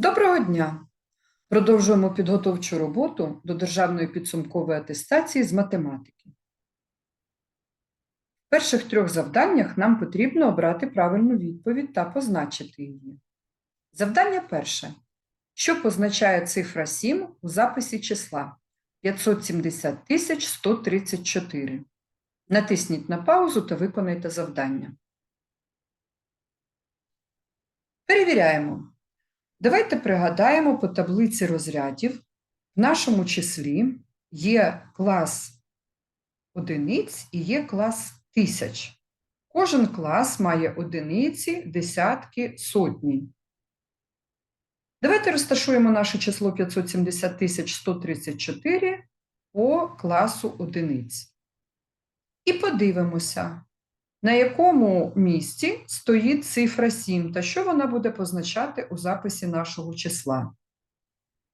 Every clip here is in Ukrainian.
Доброго дня! Продовжуємо підготовчу роботу до державної підсумкової атестації з математики. В перших трьох завданнях нам потрібно обрати правильну відповідь та позначити її. Завдання перше. Що позначає цифра 7 у записі числа 570 134? Натисніть на паузу та виконайте завдання. Перевіряємо. Давайте пригадаємо по таблиці розрядів. В нашому числі є клас одиниць і є клас тисяч. Кожен клас має одиниці, десятки, сотні. Давайте розташуємо наше число 570 134 по класу одиниць. І подивимося, на якому місці стоїть цифра 7 та що вона буде позначати у записі нашого числа.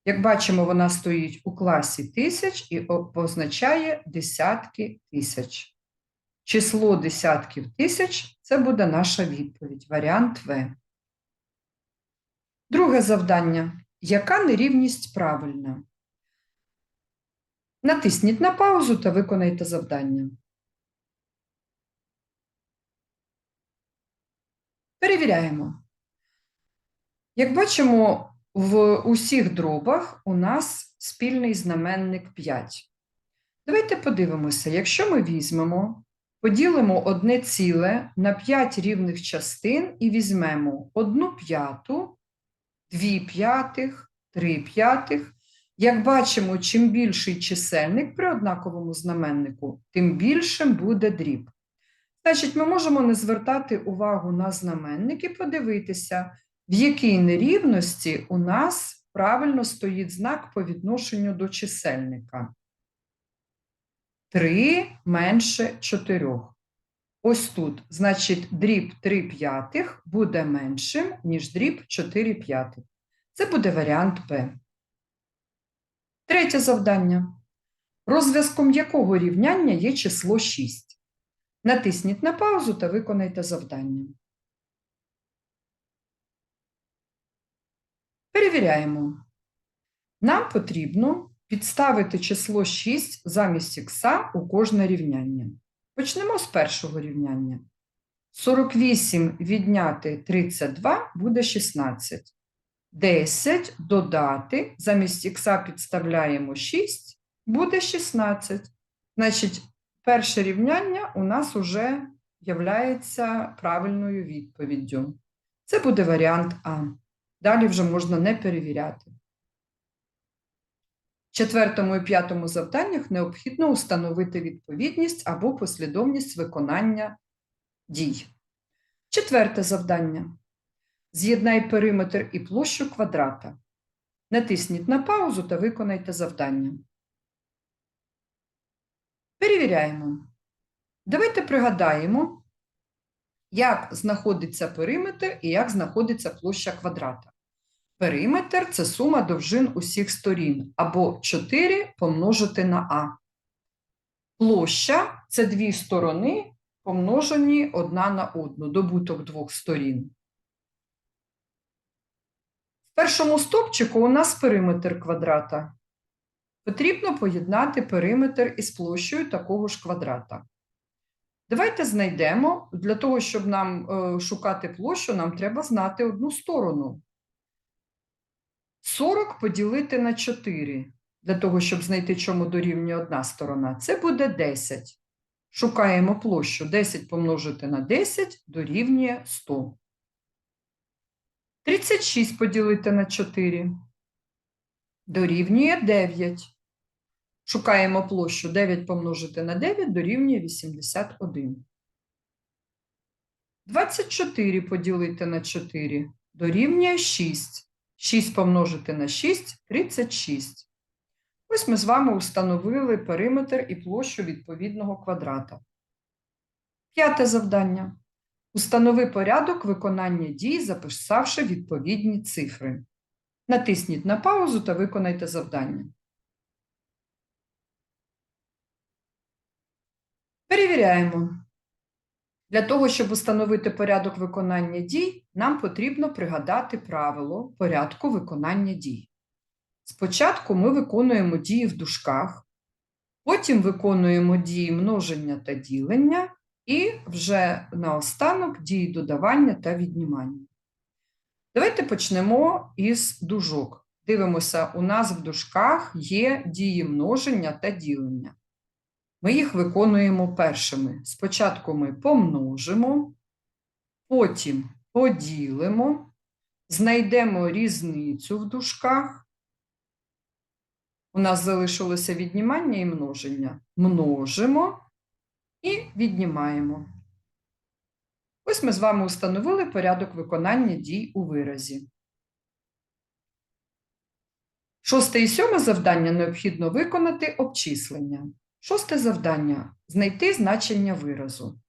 Як бачимо, вона стоїть у класі тисяч і позначає десятки тисяч. Число десятків тисяч це буде наша відповідь, варіант В. Друге завдання. Яка нерівність правильна? Натисніть на паузу та виконайте завдання. Перевіряємо. Як бачимо, в усіх дробах у нас спільний знаменник 5. Давайте подивимося, якщо ми візьмемо, поділимо одне ціле на 5 рівних частин і візьмемо 1 п'яту, 2 п'ятих, 3 п'ятих. Як бачимо, чим більший чисельник при однаковому знаменнику, тим більшим буде дріб. Значить, ми можемо не звертати увагу на знаменник і подивитися, в якій нерівності у нас правильно стоїть знак по відношенню до чисельника. 3 менше 4. Ось тут, значить, дріб 3 п'ятих буде меншим, ніж дріб 4 п'ятих. Це буде варіант П. Третє завдання. Розв'язком якого рівняння є число 6? Натисніть на паузу та виконайте завдання. Перевіряємо. Нам потрібно підставити число 6 замість ікса у кожне рівняння. Почнемо з першого рівняння. 48 відняти 32 буде 16. 10 додати, замість ікса підставляємо 6, буде 16. Значить, перше рівняння у нас вже являється правильною відповіддю. Це буде варіант А. Далі вже можна не перевіряти. В четвертому і п'ятому завданнях необхідно установити відповідність або послідовність виконання дій. Четверте завдання. З'єднай периметр і площу квадрата. Натисніть на паузу та виконайте завдання. Перевіряємо. Давайте пригадаємо, як знаходиться периметр і як знаходиться площа квадрата. Периметр це сума довжин усіх сторін, або 4 помножити на А. Площа це дві сторони, помножені одна на одну, добуток двох сторін. В першому стовпчику у нас периметр квадрата. Потрібно поєднати периметр із площею такого ж квадрата. Давайте знайдемо, для того, щоб нам е, шукати площу, нам треба знати одну сторону. 40 поділити на 4, для того, щоб знайти, чому дорівнює одна сторона. Це буде 10. Шукаємо площу. 10 помножити на 10 дорівнює 100. 36 поділити на 4 дорівнює 9. Шукаємо площу 9 помножити на 9 дорівнює 81. 24 поділити на 4 дорівнює 6. 6 помножити на 6 – 36. Ось ми з вами установили периметр і площу відповідного квадрата. П'яте завдання. Установи порядок виконання дій, записавши відповідні цифри. Натисніть на паузу та виконайте завдання. Перевіряємо. Для того, щоб установити порядок виконання дій, нам потрібно пригадати правило порядку виконання дій. Спочатку ми виконуємо дії в дужках, потім виконуємо дії множення та ділення, і вже наостанок дії додавання та віднімання. Давайте почнемо із дужок. Дивимося, у нас в дужках є дії множення та ділення. Ми їх виконуємо першими. Спочатку ми помножимо, потім поділимо, знайдемо різницю в дужках. У нас залишилося віднімання і множення. Множимо і віднімаємо. Ось ми з вами установили порядок виконання дій у виразі. Шосте і сьоме завдання необхідно виконати обчислення. Шосте завдання знайти значення виразу.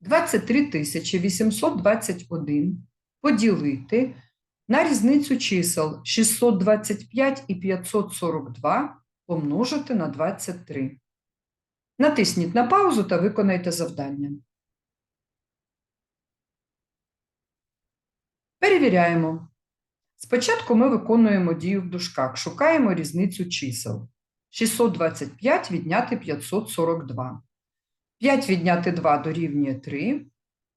23 821 поділити на різницю чисел 625 і 542 помножити на 23. Натисніть на паузу та виконайте завдання. Перевіряємо. Спочатку ми виконуємо дію в дужках, шукаємо різницю чисел. 625 відняти 542. 5 відняти 2 дорівнює 3.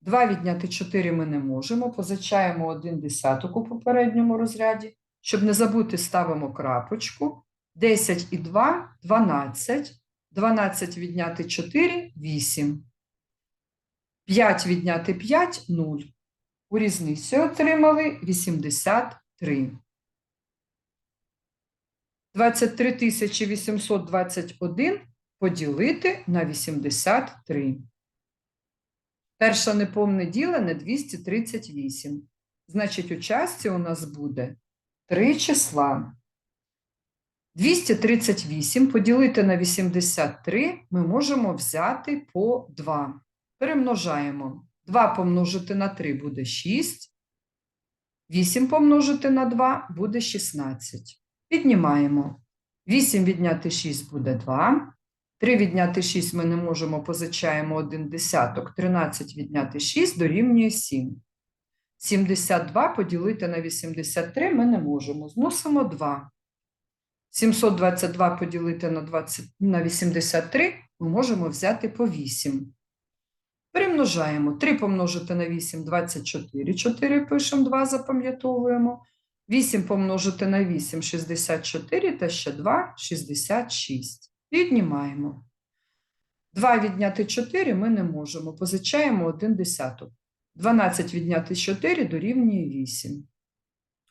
2 відняти 4 ми не можемо. Позичаємо 1 десяток у попередньому розряді. Щоб не забути, ставимо крапочку. 10 і 2 – 12. 12 відняти 4 – 8. 5 відняти 5 – 0. У різниці отримали 83. 23 821 поділити на 83. Перше неповне ділене 238. Значить, у частці у нас буде 3 числа. 238 поділити на 83 ми можемо взяти по 2. Перемножаємо. 2 помножити на 3 буде 6. 8 помножити на 2 буде 16. Віднімаємо. 8 відняти 6 буде 2. 3 відняти 6 ми не можемо, позичаємо 1 десяток. 13 відняти 6 дорівнює 7. 72 поділити на 83 ми не можемо. Зносимо 2. 722 поділити на, 20, на 83 ми можемо взяти по 8. Перемножаємо. 3 помножити на 8 – 24. 4 пишемо, 2 запам'ятовуємо. 8 помножити на 8 – 64, та ще 2 – 66. Віднімаємо. 2 відняти 4 ми не можемо. Позичаємо 1 десяток. 12 відняти 4 дорівнює 8.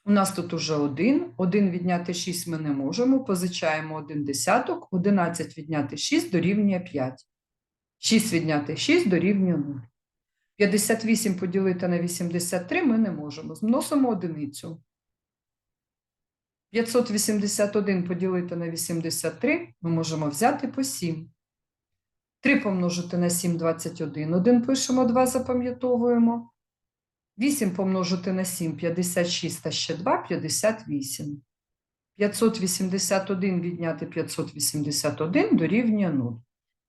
У нас тут уже 1. 1 відняти 6 ми не можемо. Позичаємо 1 десяток. 11 відняти 6 дорівнює 5. 6 відняти 6 дорівнює 0. 58 поділити на 83 ми не можемо. Зносимо одиницю. 581 поділити на 83 ми можемо взяти по 7. 3 помножити на 7 – 21. 1 пишемо, 2 запам'ятовуємо. 8 помножити на 7 – 56, та ще 2 – 58. 581 відняти 581 дорівнює 0.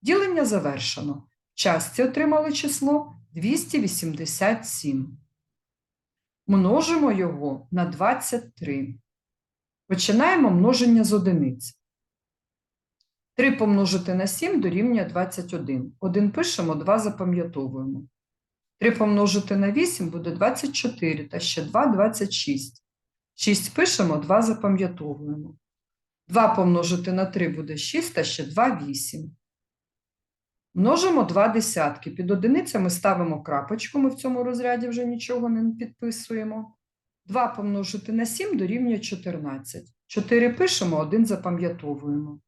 Ділення завершено. В частці отримали число 287. Множимо його на 23. Починаємо множення з одиниць. 3 помножити на 7 дорівнює 21. 1 пишемо, 2 запам'ятовуємо. 3 помножити на 8 буде 24, та ще 2 – 26. 6 пишемо, 2 запам'ятовуємо. 2 помножити на 3 буде 6, та ще 2 – 8. Множимо 2 десятки. Під одиницями ставимо крапочку, ми в цьому розряді вже нічого не підписуємо. 2 помножити на 7 дорівнює 14. 4 пишемо, 1 запам'ятовуємо.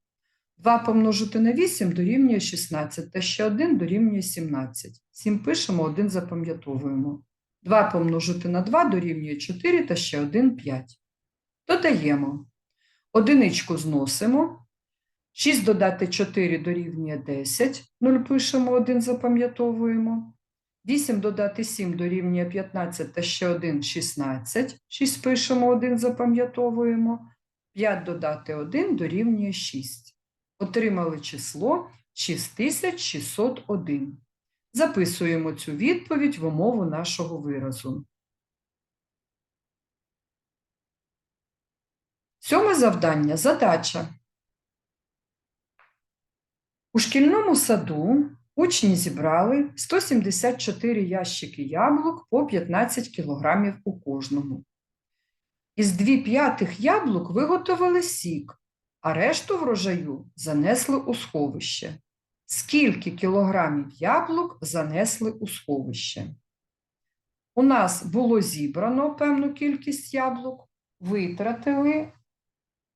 2 помножити на 8 дорівнює 16, та ще 1 дорівнює 17. 7 пишемо, 1 запам'ятовуємо. 2 помножити на 2 дорівнює 4, та ще 1 – 5. Додаємо. Одиничку зносимо. 6 додати 4 дорівнює 10. 0 пишемо, 1 запам'ятовуємо. 8 додати 7 дорівнює 15 та ще 1 – 16. 6 пишемо, 1 запам'ятовуємо. 5 додати 1 дорівнює 6. Отримали число 6601. Записуємо цю відповідь в умову нашого виразу. Сьоме завдання задача. У шкільному саду учні зібрали 174 ящики яблук по 15 кілограмів у кожному. Із дві п'ятих яблук виготовили сік, а решту врожаю занесли у сховище. Скільки кілограмів яблук занесли у сховище? У нас було зібрано певну кількість яблук, витратили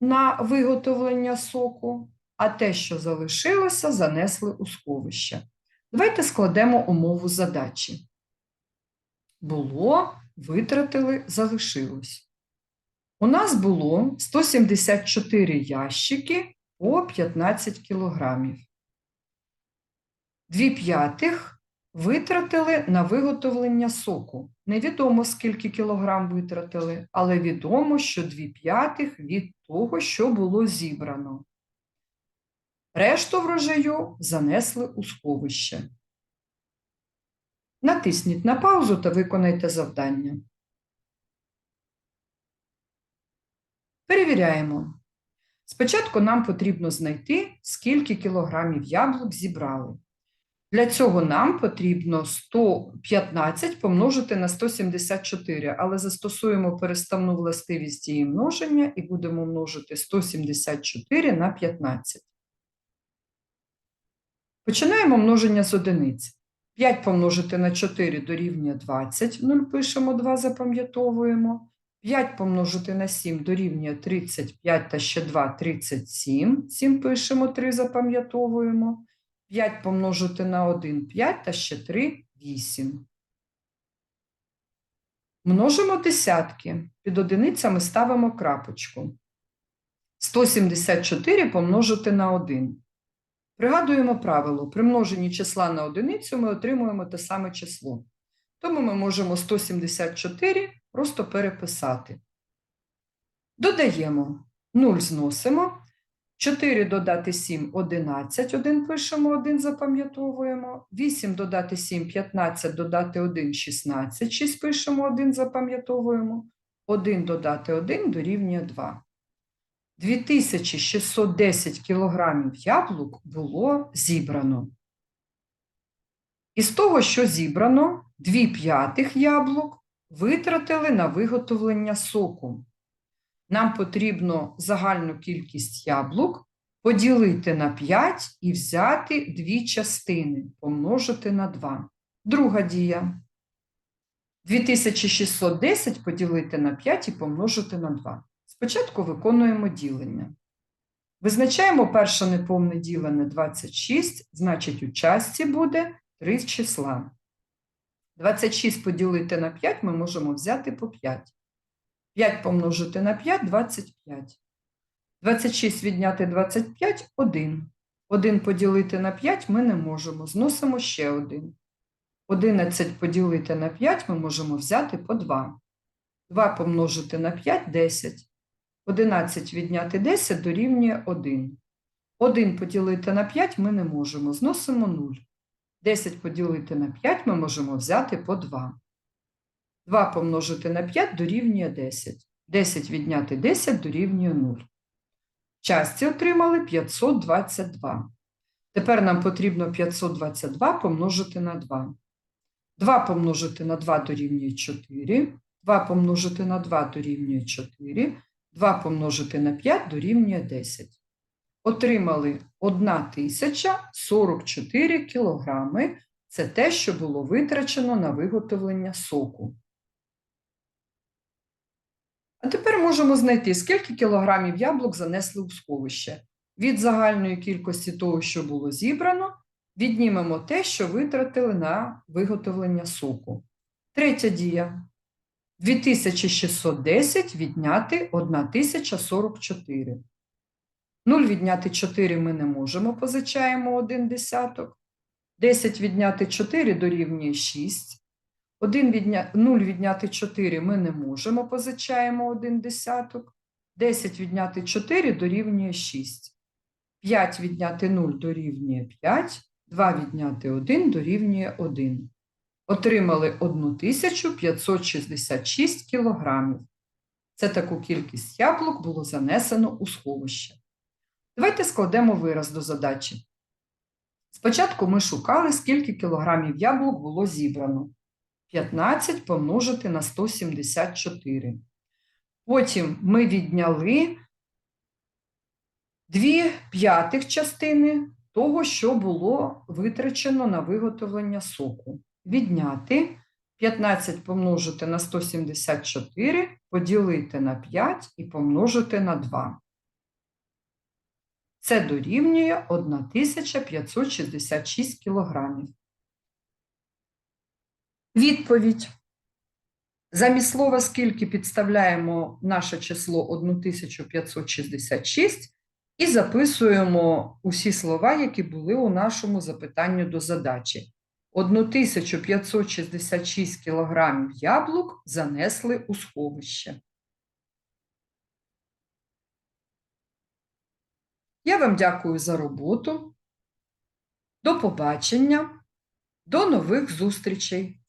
на виготовлення соку, а те, що залишилося, занесли у сховище. Давайте складемо умову задачі. Було, витратили, залишилось. У нас було 174 ящики по 15 кілограмів. Дві п'ятих витратили на виготовлення соку. Невідомо, скільки кілограм витратили, але відомо, що дві п'ятих від того, що було зібрано. Решту врожаю занесли у сховище. Натисніть на паузу та виконайте завдання. Перевіряємо. Спочатку нам потрібно знайти, скільки кілограмів яблук зібрали. Для цього нам потрібно 115 помножити на 174, але застосуємо переставну властивість її множення і будемо множити 174 на 15. Починаємо множення з одиниць. 5 помножити на 4 дорівнює 20, 0 пишемо, 2 запам'ятовуємо. 5 помножити на 7 дорівнює 35 та ще 2 – 37, 7 пишемо, 3 запам'ятовуємо. 5 помножити на 1 – 5 та ще 3 – 8. Множимо десятки. Під одиницями ставимо крапочку. 174 помножити на 1. Пригадуємо правило. При множенні числа на одиницю ми отримуємо те саме число. Тому ми можемо 174 просто переписати. Додаємо 0 зносимо. 4 додати 7 – 11, 1 пишемо, 1 запам'ятовуємо. 8 додати 7 – 15, додати 1 – 16, 6 пишемо, 1 запам'ятовуємо. 1 додати 1 дорівнює 2. 2610 кілограмів яблук було зібрано. Із того, що зібрано, 2 п'ятих яблук витратили на виготовлення соку. Нам потрібно загальну кількість яблук поділити на 5 і взяти дві частини, помножити на 2. Друга дія. 2610 поділити на 5 і помножити на 2. Спочатку виконуємо ділення. Визначаємо перше неповне ділене 26, значить у частці буде 3 числа. 26 поділити на 5 ми можемо взяти по 5. 5 помножити на 5 – 25. 26 відняти 25 – 1. 1 поділити на 5 ми не можемо, зносимо ще 1. 11 поділити на 5 ми можемо взяти по 2. 2 помножити на 5 – 10. 11 відняти 10 дорівнює 1. 1 поділити на 5 ми не можемо, зносимо 0. 10 поділити на 5 ми можемо взяти по 2. 2 помножити на 5 дорівнює 10. 10 відняти 10 дорівнює 0. В частці отримали 522. Тепер нам потрібно 522 помножити на 2. 2 помножити на 2 дорівнює 4. 2 помножити на 2 дорівнює 4. 2 помножити на 5 дорівнює 10. Отримали 1044 кілограми. Це те, що було витрачено на виготовлення соку. А тепер можемо знайти, скільки кілограмів яблук занесли у сховище. Від загальної кількості того, що було зібрано, віднімемо те, що витратили на виготовлення соку. Третя дія. 2610 відняти 1044. 0 відняти 4 ми не можемо, позичаємо 1 десяток. 10 відняти 4 дорівнює 6. 1 відня... 0 відняти 4 ми не можемо, позичаємо 1 десяток. 10 відняти 4 дорівнює 6. 5 відняти 0 дорівнює 5. 2 відняти 1 дорівнює 1. Отримали 1566 кілограмів. Це таку кількість яблук було занесено у сховище. Давайте складемо вираз до задачі. Спочатку ми шукали, скільки кілограмів яблук було зібрано. 15 помножити на 174. Потім ми відняли 2 п'ятих частини того, що було витрачено на виготовлення соку. Відняти 15 помножити на 174, поділити на 5 і помножити на 2. Це дорівнює 1566 кілограмів. Відповідь. Замість слова скільки підставляємо наше число 1566 і записуємо усі слова, які були у нашому запитанні до задачі. 1566 кілограмів яблук занесли у сховище. Я вам дякую за роботу. До побачення. До нових зустрічей!